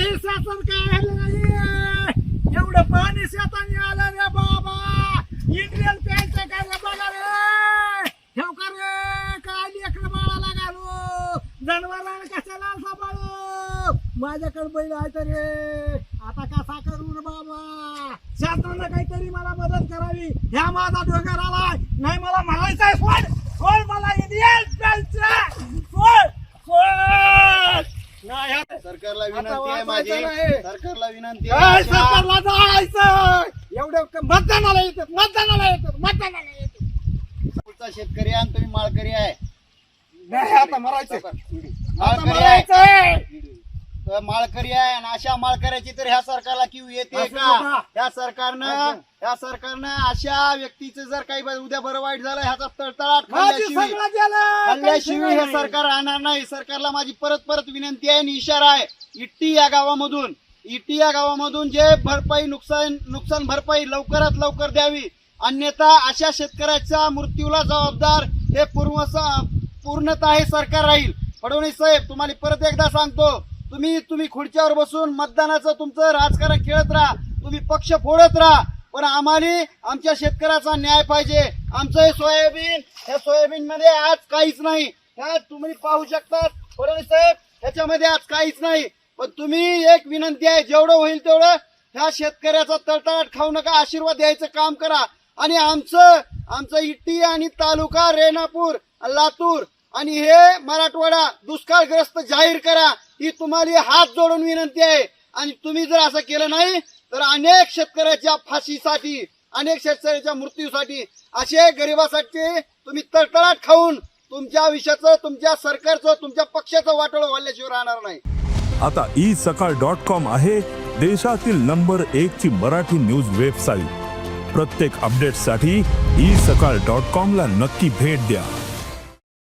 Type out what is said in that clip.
हे शासन काय एवढं पाणी शेताने आलं रे बाबा. इंडियन पॅन्ट काय रे बघा रे? ठेव का रे? काय लेकर बाळाला घालू? जनावरांना कशाला सांभाळू? माझ्याकडे बैल आहे तर रे. आता कसा करू रे बाबा? शासनानं काहीतरी मला मदत करावी. ह्या माझा डोक्यात आलाय. नाही मला म्हणायचंय आहे सोड मला इंडियन पॅन्ट सोड सोड नाही हा- सरकारला विनंती आहे माझी. वाचायचं नाही. सरकारला विनंती आहे सरकारला जायचं एवढं क- मतदानाला येतात मतदानाला येतात मतदानाला येतात. पुढचा शेतकरी आहे आणि तुम्ही माळकरी आहे. नाही आता मरायचं आता माळकरी आहे. मरायचंय. तर माळकरी आहे आणि अशा माळकऱ्याची तर ह्या सरकारला किव येते असं का? नका. ह्या सरकारनं ह्या सरकारनं अशा व्यक्तीचं जर काही उद्या बरं वाईट झालं ह्याचा तळतळाट माझी खाल्ल्याशिवाय सगळं गेलं. हल्ल्याशिवाय हे सरकार राहणार नाही. सरकारला माझी परत परत विनंती आहे आणि इशारा आहे. इट्टी या गावामधून. इट्टी या गावामधून जे भरपाई नुकसान नुकसान भरपाई लवकरात लवकर द्यावी. अन्यथा अशा शेतकऱ्याच्या मृत्यूला जबाबदार हे पूर्व पूर्णतः हे सरकार राहील. फडणवीस साहेब तुम्हाला परत एकदा सांगतो. तुम्ही तुम्ही खुर्च्यावर बसून मतदानाचं तुमचं राजकारण खेळत राहा. तुम्ही पक्ष फोडत राहा. पण आम्हाला आमच्या शेतकऱ्याचा न्याय पाहिजे. आमचं हे सोयाबीन ह्या सोयाबीन मध्ये आज काहीच नाही. ह्या तुम्ही पाहू शकता फडणवीस साहेब ह्याच्यामध्ये आज काहीच नाही. पण तुम्ही एक विनंती आहे जेवढं होईल तेवढं ह्या शेतकऱ्याचा तळतळाट खाऊ नका आशीर्वाद द्यायचं काम करा. आणि आमचं आमचं इट्टी आणि तालुका रेणापूर लातूर आणि हे मराठवाडा दुष्काळग्रस्त जाहीर करा ही तुम्हाला हात जोडून विनंती आहे. आणि तुम्ही जर असं केलं नाही तर अनेक शेतकऱ्याच्या फाशीसाठी अनेक शेतकऱ्याच्या मृत्यूसाठी असे गरिबासाठी तुम्ही तळतळाट खाऊन तुमच्या आयुष्याचं तुमच्या सरकारचं तुमच्या पक्षाचं वाटोळं वाढल्याशिवाय राहणार नाही. आता ई सकाळ डॉट कॉम आहे देशातील नंबर एक ची मराठी न्यूज वेबसाईट. प्रत्येक अपडेटसाठी ई सकाळ डॉट कॉम ला नक्की भेट द्या.